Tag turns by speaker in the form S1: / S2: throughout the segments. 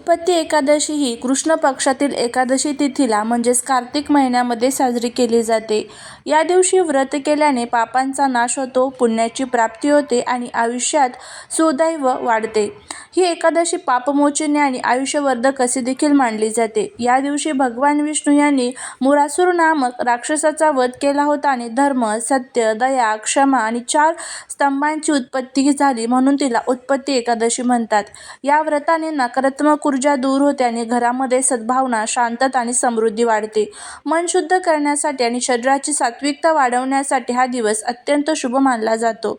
S1: उत्पत्ती एकादशी ही कृष्ण पक्षातील एकादशी तिथीला म्हणजेच कार्तिक महिन्यामध्ये साजरी केली जाते. या दिवशी व्रत केल्याने पापांचा नाश होतो पुण्याची प्राप्ती होते आणि आयुष्यात सुदैव वाढते. ही एकादशी पापमोचने आणि आयुष्यवर्धक असे देखील मानली जाते. या दिवशी भगवान विष्णू यांनी मुरासूर नामक राक्षसाचा वध केला होता आणि धर्म सत्य दया क्षमा आणि चार स्तंभांची उत्पत्ती झाली म्हणून तिला उत्पत्ती एकादशी म्हणतात. या व्रताने नकारात्मक ऊर्जा दूर होते आणि घरामध्ये सद्भावना शांतता आणि समृद्धी वाढते. मन शुद्ध करण्यासाठी आणि शरीराची सात्विकता वाढवण्यासाठी हा दिवस अत्यंत शुभ मानला जातो.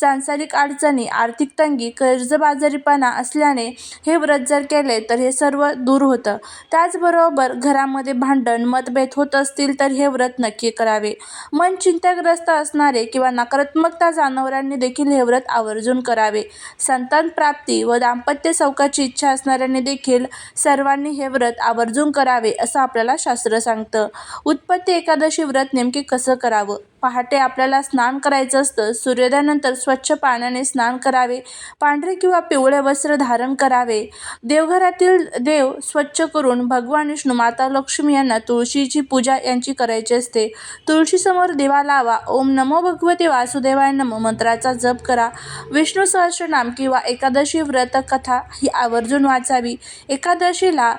S1: सांसारिक अडचणी आर्थिक तंगी कर्जबाजारीपणा असल्याने हे व्रत जर केले तर हे सर्व दूर होतं. त्याचबरोबर घरामध्ये भांडण मतभेद होत असतील तर हे व्रत नक्की करावे. मन चिंताग्रस्त असणारे किंवा नकारात्मकता जाणवणाऱ्यांनी देखील हे व्रत आवर्जून करावे. संतान प्राप्ती व दाम्पत्य चौकाची इच्छा असणाऱ्यांनी देखील सर्वांनी हे व्रत आवर्जून करावे असं आपल्याला शास्त्र सांगतं. उत्पत्ती एकादशी व्रत नेमके कसं करावं? पहाटे आपल्याला स्नान करायचं असतं. सूर्योदयानंतर स्वच्छ पाण्याने स्नान करावे. पांढरे किंवा पिवळे वस्त्र धारण करावे. देवघरातील देव स्वच्छ करून भगवान विष्णू माता लक्ष्मी यांना तुळशीची पूजा यांची करायची असते. तुळशीसमोर दिवा लावा. ओम नमो भगवते वासुदेवाय नमो. मंत्राचा जप करा. विष्णू सहस्रनाम किंवा एकादशी व्रत कथा ही आवर्जून वाचावी. एकादशीला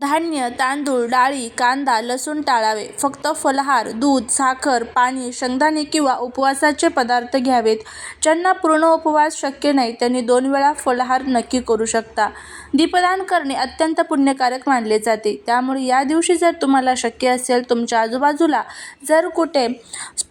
S1: धान्य तांदूळ डाळी कांदा लसूण टाळावे. फक्त फलाहार दूध साखर पाणी शेंगदाणे किंवा उपवासाचे पदार्थ घ्यावेत. ज्यांना पूर्ण उपवास शक्य नाही त्यांनी दोन वेळा फलाहार नक्की करू शकता. दीपदान करणे अत्यंत पुण्यकारक मानले जाते. त्यामुळे या दिवशी जर तुम्हाला शक्य असेल तुमच्या आजूबाजूला जर कुठे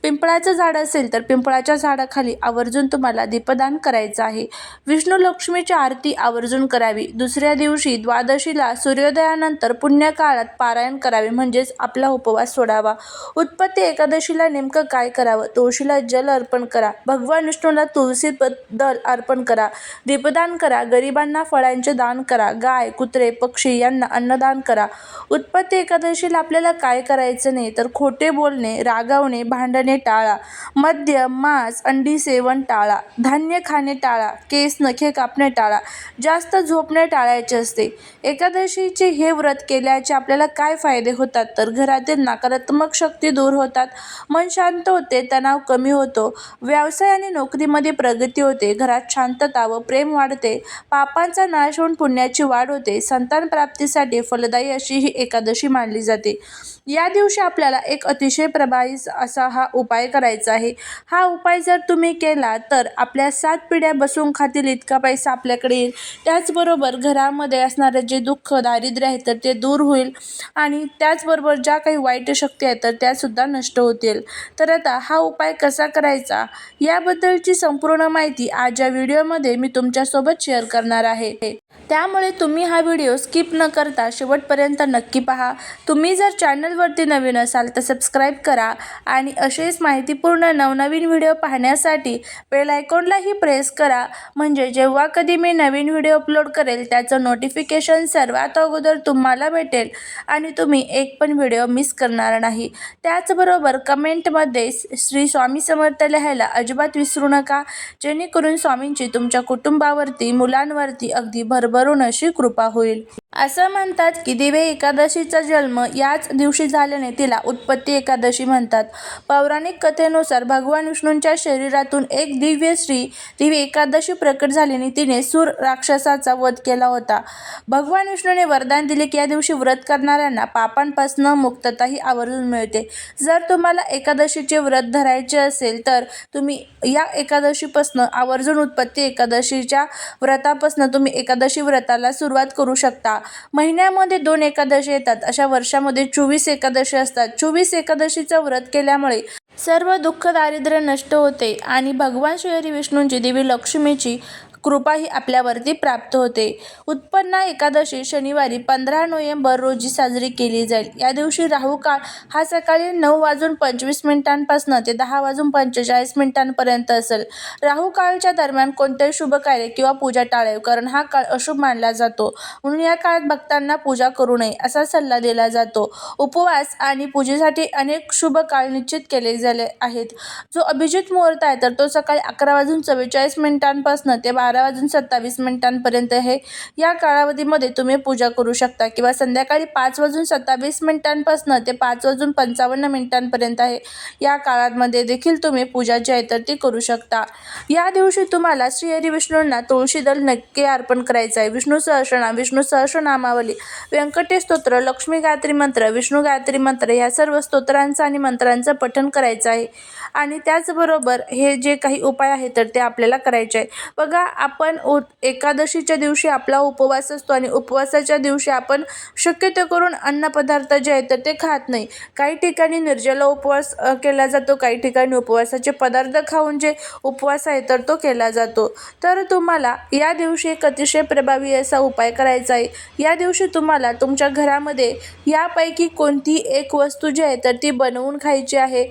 S1: पिंपळाचं झाड असेल तर पिंपळाच्या झाडाखाली आवर्जून तुम्हाला दीपदान करायचं आहे. विष्णू लक्ष्मीची आरती आवर्जून करावी. दुसऱ्या दिवशी द्वादशीला सूर्योदयानंतर पुण्यकाळात पारायण करावे म्हणजेच आपला उपवास सोडावा. उत्पत्ती एकादशीला नेमकं काय करावं? तुळशीला जल अर्पण करा. भगवान विष्णूला तुळसी दल अर्पण करा. दीपदान करा. गरिबांना फळांचे दान करा. गाय कुत्रे पक्षी यांना अन्नदान करा. उत्पत्ती एकादशीला आपल्याला काय करायचं नाही तर खोटे बोलणे रागावणे भांडणे टाळा. मद्य मांस अंडी सेवन टाळा. धान्य खाणे टाळा. केस नखे कापणे टाळा. जास्त झोपणे टाळायचे असते. एकादशीचे हे व्रत केल्याचे आपल्याला काय फायदे होतात? तर घरातील नकारात्मक शक्ती दूर होतात. मन शांत होते तणाव कमी होतो. व्यवसाय आणि नोकरीमध्ये प्रगती होते. घरात शांतता व प्रेम वाढते. पापांचा नाश होऊन पुण्याची वाढ होते. संतान प्राप्तीसाठी फलदायी अशी ही एकादशी मानली जाते. या दिवशी आपल्याला एक अतिशय प्रभावी असा हा उपाय करायचा आहे. हा उपाय जर तुम्ही केला तर आपल्या सात पिढ्या बसून खातील इतका पैसा आपल्याकडे येईल. त्याचबरोबर घरामध्ये असणारे जे दुःख दारिद्र्य आहे तर ते दूर होईल. आणि त्याचबरोबर ज्या काही वाईट शक्ती आहेत तर त्यासुद्धा नष्ट होतील. तर आता हा उपाय कसा करायचा? याबद्दलची संपूर्ण माहिती आज या व्हिडिओमध्ये मी तुमच्यासोबत शेअर करणार आहे. त्यामुळे तुम्ही हा व्हिडिओ स्किप न करता शेवटपर्यंत नक्की पहा. तुम्ही जर चॅनलवरती नवीन असाल तर सबस्क्राईब करा आणि असेच माहितीपूर्ण नवनवीन व्हिडिओ पाहण्यासाठी बेल आयकॉनलाही प्रेस करा. म्हणजे जेव्हा कधी मी नवीन व्हिडिओ अपलोड करेल त्याचं नोटिफिकेशन सर्वात अगोदर तुम्हाला भेटेल. आणि तुम्ही एक पण व्हिडिओ मिस करणार नाही. त्याचबरोबर कमेंटमध्ये श्री स्वामी समर्थ लिहायला अजिबात विसरू नका. जेणेकरून स्वामींची तुमच्या कुटुंबावरती मुलांवरती अगदी भरभरून अशी कृपा होईल. असं म्हणतात की दिवे एकादशीचा जन्म याच दिवशी झाल्याने तिला उत्पत्ती एकादशी म्हणतात. पौराणिक कथेनुसार भगवान विष्णूंच्या शरीरातून एक दिव्य श्री दिवे एकादशी प्रकट झाल्याने तिने सूर राक्षसाचा वध केला होता. भगवान विष्णूने वरदान दिले की या दिवशी व्रत करणाऱ्यांना पापांपासून मुक्तताही आवर्जून मिळते. जर तुम्हाला एकादशीचे व्रत धरायचे असेल तर तुम्ही या एकादशीपासून आवर्जून उत्पत्ती एकादशीच्या व्रतापासून तुम्ही एकादशी व्रताला सुरुवात करू शकता. महिन्यामध्ये दोन एकादशी येतात. अशा वर्षामध्ये चोवीस एकादशी असतात. चोवीस एकादशीचं व्रत केल्यामुळे सर्व दुःख दारिद्र्य नष्ट होते आणि भगवान श्री विष्णूंची देवी लक्ष्मीची कृपाही आपल्यावरती प्राप्त होते. उत्पन्ना एकादशी शनिवारी पंधरा नोव्हेंबर रोजी साजरी केली जाईल. या दिवशी राहू काळ हा सकाळी नऊ वाजून पंचवीस मिनिटांपासून ते दहा वाजून पंचेचाळीस मिनिटांपर्यंत असेल. राहू काळच्या दरम्यान कोणतेही शुभ कार्य किंवा पूजा टाळेव कारण हा काळ अशुभ मानला जातो. म्हणून या काळात भक्तांना पूजा करू नये असा सल्ला दिला जातो. उपवास आणि पूजेसाठी अनेक शुभ काळ निश्चित केले झाले आहेत. जो अभिजित मुहूर्त आहे तर तो सकाळी अकरा वाजून चव्वेचाळीस मिनिटांपासून ते बारा बारा वाजून सत्तावीस मिनिटांपर्यंत आहे. या कालावधीमध्ये तुम्ही पूजा करू शकता किंवा संध्याकाळी पाच वाजून सत्तावीस मिनिटांपासून ते पाच वाजून पंचावन्न मिनिटांपर्यंत आहे. या काळामध्ये देखील तुम्ही पूजा जी आहे तर ती करू शकता. या दिवशी तुम्हाला श्रीहरी विष्णूंना तुळशी दल नक्की अर्पण करायचं आहे. विष्णू सहस्रनाम विष्णू सहस्रनामावली व्यंकटेश स्तोत्र लक्ष्मी गायत्री मंत्र विष्णू गायत्री मंत्र या सर्व स्तोत्रांचं आणि मंत्रांचं पठण करायचं आहे. आणि त्याचबरोबर हे जे काही उपाय आहेत तर ते आपल्याला करायचे आहे. बघा आपण उ एकादशीच्या दिवशी आपला उपवास असतो आणि उपवासाच्या दिवशी आपण शक्यतो करून अन्नपदार्थ जे आहेत तर ते खात नाही. काही ठिकाणी निर्जला उपवास केला जातो काही ठिकाणी उपवासाचे पदार्थ खाऊन जे उपवास आहे तर तो केला जातो. तर तुम्हाला या दिवशी एक अतिशय प्रभावी असा उपाय करायचा आहे. या दिवशी तुम्हाला तुमच्या घरामध्ये यापैकी कोणतीही एक वस्तू जी आहे तर ती बनवून खायची आहे.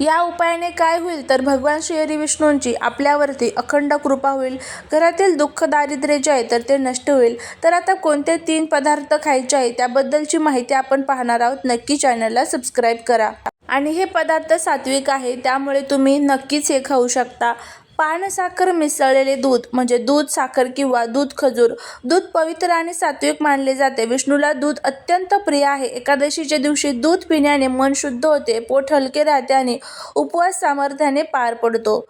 S1: या उपायाने काय होईल तर भगवान श्रीहरी विष्णूंची आपल्यावरती अखंड कृपा होईल. घरातील दुःख दारिद्र्य जे आहे तर ते नष्ट होईल. तर आता कोणते तीन पदार्थ खायचे आहे त्याबद्दलची माहिती आपण पाहणार आहोत. नक्की चॅनलला सबस्क्राईब करा. आणि हे पदार्थ सात्विक आहे त्यामुळे तुम्ही नक्कीच हे खाऊ शकता. पानसाखर मिसळलेले दूध म्हणजे दूध साखर किंवा दूध खजूर दूध पवित्र आणि सात्विक मानले जाते. विष्णूला दूध अत्यंत प्रिय आहे. एकादशीच्या दिवशी दूध पिण्याने मन शुद्ध होते पोट हलके राहते आणि उपवास सामर्थ्याने पार पडतो.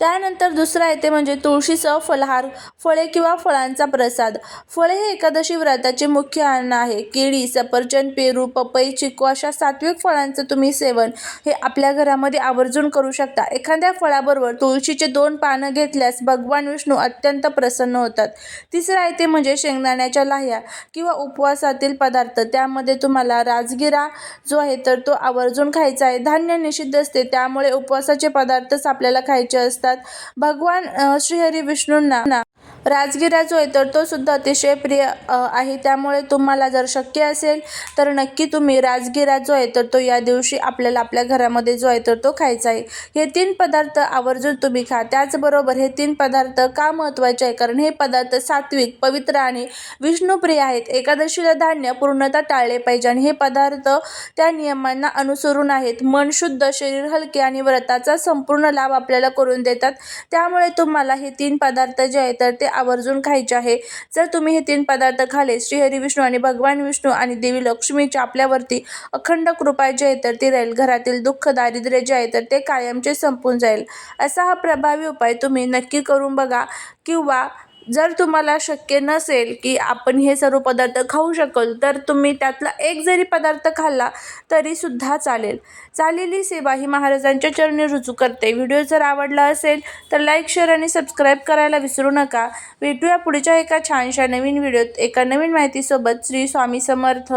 S1: त्यानंतर दुसरं येते म्हणजे तुळशीसह फलहार फळे किंवा फळांचा प्रसाद. फळे हे एकादशी व्रताचे मुख्य अन्न आहे. केळी सफरचंद पेरू पपई चिकू अशा सात्विक फळांचं तुम्ही सेवन हे आपल्या घरामध्ये आवर्जून करू शकता. एखाद्या फळाबरोबर तुळशीचे दोन पानं घेतल्यास भगवान विष्णू अत्यंत प्रसन्न होतात. तिसरं आहे ते म्हणजे शेंगदाण्याच्या लाह्या किंवा उपवासातील पदार्थ. त्यामध्ये तुम्हाला राजगिरा जो आहे तर तो आवर्जून खायचा आहे. धान्य निषिद्ध असते त्यामुळे उपवासाचे पदार्थच आपल्याला खायचे असतात. भगवान अ, श्रीहरी विष्णूंना ना राजगिरा जो आहे तर तो सुद्धा अतिशय प्रिय आहे. त्यामुळे तुम्हाला जर शक्य असेल तर नक्की तुम्ही राजगिरा जो आहे तर तो या दिवशी आपल्याला आपल्या घरामध्ये जो आहे तर तो खायचा आहे. हे तीन पदार्थ आवर्जून तुम्ही खा. त्याचबरोबर हे तीन पदार्थ का महत्त्वाचे आहे? कारण हे पदार्थ सात्विक पवित्र आणि विष्णुप्रिय आहेत. एकादशीला धान्य पूर्णतः टाळले पाहिजे आणि हे पदार्थ त्या नियमांना अनुसरून आहेत. मन शुद्ध शरीर हलके आणि व्रताचा संपूर्ण लाभ आपल्याला करून देतात. त्यामुळे तुम्हाला हे तीन पदार्थ जे आहेत तर ते आवर्जून खायचे आहे. जर तुम्ही हे तीन पदार्थ खाले श्रीहरी विष्णू आणि भगवान विष्णू आणि देवी लक्ष्मीच्या आपल्यावरती अखंड कृपा जी आहे तर ती राहील. घरातील दुःख दारिद्र्य जे आहे तर ते कायमचे संपून जाईल. असा हा प्रभावी उपाय तुम्ही नक्की करून बघा किंवा जर तुम्हाला शक्य नसेल की आपण हे सर्व पदार्थ खाऊ शकल तर तुम्ही त्यातला एक जरी पदार्थ खाल्ला तरीसुद्धा चालेल. चालेली सेवा ही महाराजांच्या चरणी रुजू करते. व्हिडिओ जर आवडला असेल तर लाईक शेअर आणि सबस्क्राईब करायला विसरू नका. भेटूया पुढच्या एका छानशा नवीन व्हिडिओत एका नवीन माहितीसोबत. श्री स्वामी समर्थ.